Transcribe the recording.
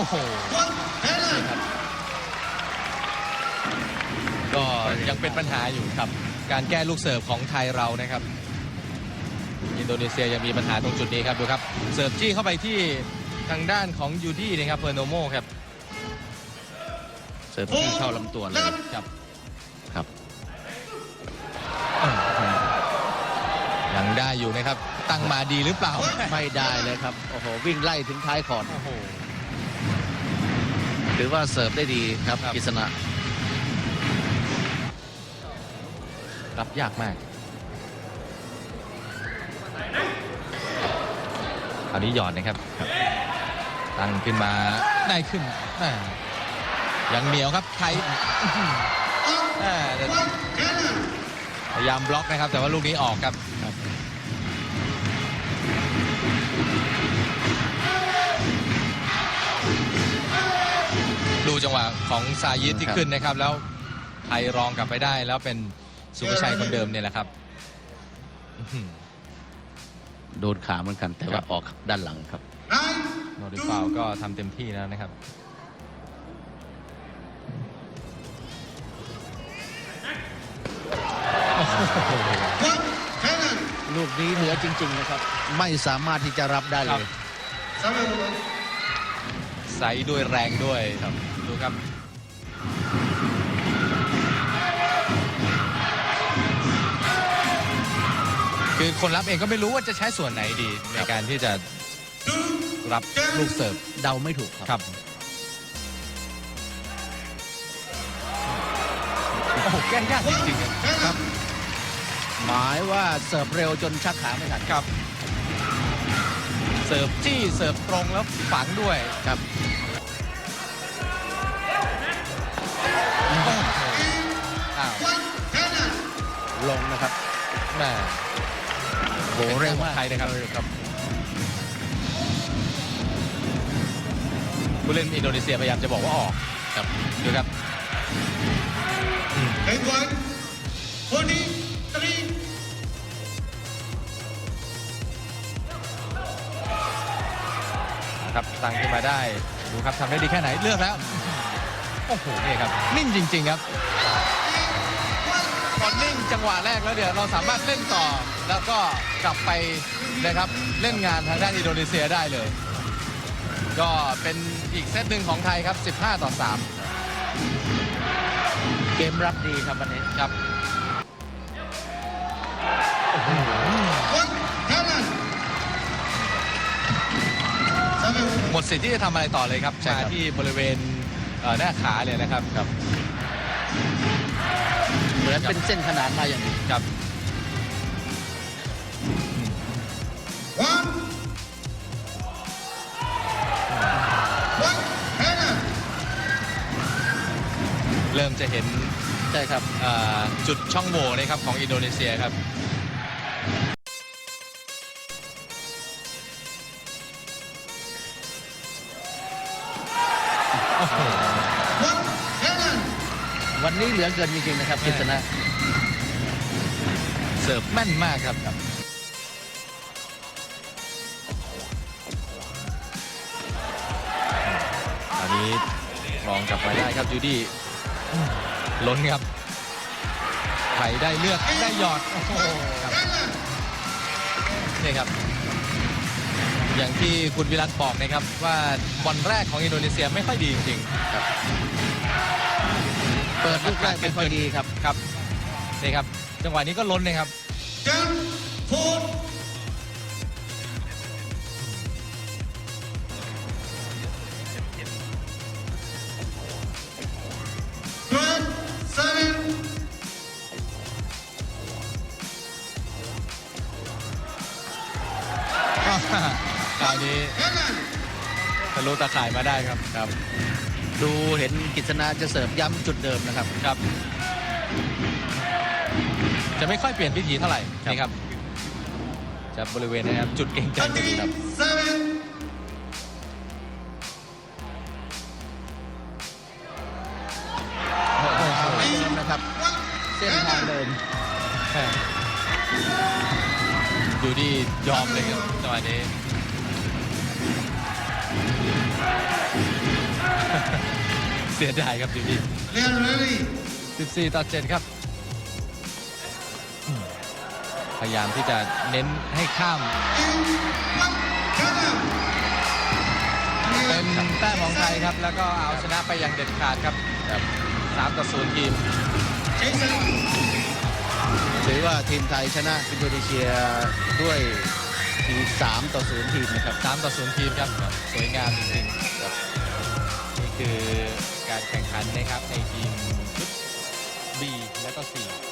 นะเซิร์ฟโอ้โหนี่ครับก็ยังเป็นปัญหาอยู่ครับ การแก้ลูกเสิร์ฟของไทยเรานะครับ อินโดนีเซียยังมีปัญหาตรงจุดนี้ครับดูครับ เสิร์ฟจี้เข้าไปที่ทางด้านของยูดี้นะครับเพอร์โนโมครับ เสิร์ฟที่เข้าลำตัวเลยครับครับยังได้อยู่นะครับ ตั้งมาดีหรือเปล่า ไม่ได้เลยครับ โอ้โห วิ่งไล่ถึงท้ายขอดโอ้โห หรือว่าเสิร์ฟได้ดีครับครับกิษณะรับยากมาก คราวนี้หยอดนะครับ ตั้งขึ้นมาได้ขึ้นแม่ยังเหนียวครับไทยอื้อหือแม่แต่พยายามบล็อกนะครับ แต่ว่าลูกนี้ออกครับ ของซายิดที่ขึ้นนะครับ แล้วไทยรองกลับไปได้ แล้วเป็นสุภาชัยคนเดิมเนี่ยแหละครับอื้อหือโดนขาเหมือนกันแต่ว่าออกด้านหลังครับโนริฟาวก็ทำเต็มที่แล้วนะครับลูกนี้เหนือจริง ๆ นะครับ ไม่สามารถที่จะรับได้เลยไซส์ด้วยแรงด้วยครับดู ครับคือคนรับเองก็ไม่รู้ว่าจะใช้ส่วนไหนดี ในการที่จะรับลูกเสิร์ฟเดาไม่ถูกครับครับ โอ้โหแก้ยากจริงๆครับ หมายว่าเสิร์ฟเร็วจนชักขาไม่ทันครับ เสิร์ฟจี้เสิร์ฟตรงแล้วฝังด้วยครับ ลงนะครับแม่โหเร็วมากไทยนะครับครับผู้เล่นอินโดนีเซียพยายามจะบอกว่าออกครับดูครับ Taiwan, 43. นะครับตั้งขึ้นมาได้ ดูครับทำได้ดีแค่ไหนเลือกแล้ว โอ้โหนี่ครับ นิ่งจริง ๆ ครับพ อนิ่งจังหวะแรกแล้วเดี๋ยวเราสามารถเล่นต่อ แล้วก็กลับไปนะครับเล่นงานทางด้านอินโดนีเซียได้เลย ก็เป็นอีกเซตหนึ่งของไทยครับ 15 ต่อเกมรับดีครับวันนี้3ครับ One, Thailand. หมดสิทธิ์ที่จะทำอะไรต่อเลยครับใช่มาครับ ที่บริเวณเอ่อหน้าขาเลยนะครับ ครับเห มือนเป็นเส้นขนานมาอย่างดีครับ One. One, Thailand. เริ่มจะเห็นใช่ครับเอ่อจุดช่องโหว่นะครับของอินโดนีเซียครับ One, Thailand. วันนี้เหลือเกินจริงๆนะครับกิษณะเสิร์ฟแม่นมากครับครับตอนนี้ลองกลับมาได้ครับจูดี้อืมล้นครับไถได้เลือกได้หยอดโอ้โหครับ Thailand. นี่ครับ อย่างที่คุณวิรัตบอกนะครับว่าบอลแรกของอินโดนีเซียไม่ค่อยดีจริง เปิดลูกแรกไม่ค่อยดีครับๆครับนี่ครับ จังหวะนี้ก็ล้นเลยครับ Ten, four. Twelve, seven. คราวนี้ Thailand. ทะลุตะข่ายมาได้ครับครับ ดูเห็นกิษณะจะเสิร์ฟย้ำจุดเดิมนะครับครับ จะไม่ค่อยเปลี่ยนพิธีเท่าไหร่ครับนี่ครับจะบริเวณนะครับจุดเก่งใจพอดีครับ Thirty-seven. เดิมนะครับ One, เส้นทางเดิมดูดียอมเลยครับจังหวะนี้ เสียดายครับดีดี They are ready. 14 ต่อ 7 ครับอืมพยายามที่จะเน้นให้ข้าม In one corner. เป็นแต้มของไทยครับ แล้วก็เอาชนะไปอย่างเด็ดขาดครับแบบ3ต่อ 0 ทีม Jason. ถือว่าทีมไทยชนะอินโดนีเซียด้วยที3ต่อ0ทีมนะครับ 3 ต่อ 0 ทีมครับแบบสวยงามจริงๆครับนี่คือ การแข่งขันนะครับในทีมชุด B และก็4